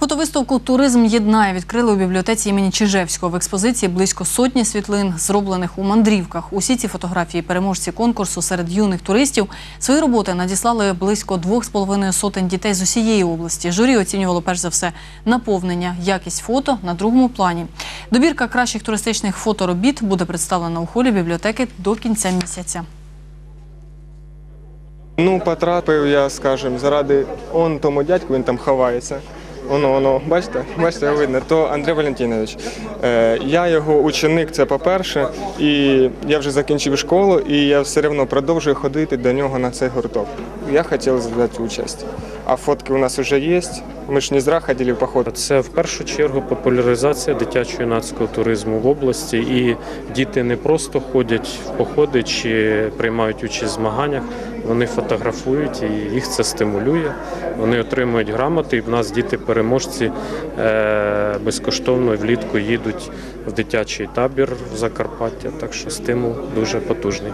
Фотовиставку Туризм єднає відкрили у бібліотеці імені Чижевського. В експозиції близько сотні світлин, зроблених у мандрівках. Усі ці фотографії переможці конкурсу серед юних туристів свої роботи надіслали близько двох з половиною сотень дітей з усієї області. Журі оцінювало перш за все наповнення, якість фото на другому плані. Добірка кращих туристичних фоторобіт буде представлена у холі бібліотеки до кінця місяця. Ну, потрапив я, скажімо, заради он тому дядьку, він там ховається. Воно, воно, бачите, бачите, видно, то Андрій Валентинович. Е, я його ученик, це по-перше, і я вже закінчив школу, і я все одно продовжую ходити до нього на цей гурток. Я хотів взяти участь. А фотки у нас вже є. Ми ж не зря ходили в поход. Це в першу чергу популяризація дитячо-юнацького туризму в області. І діти не просто ходять в походи чи приймають участь в змаганнях. Вони фотографують і їх це стимулює. Вони отримують грамоти. І в нас діти-переможці е, безкоштовно влітку їдуть в дитячий табір в Закарпаття. Так що стимул дуже потужний.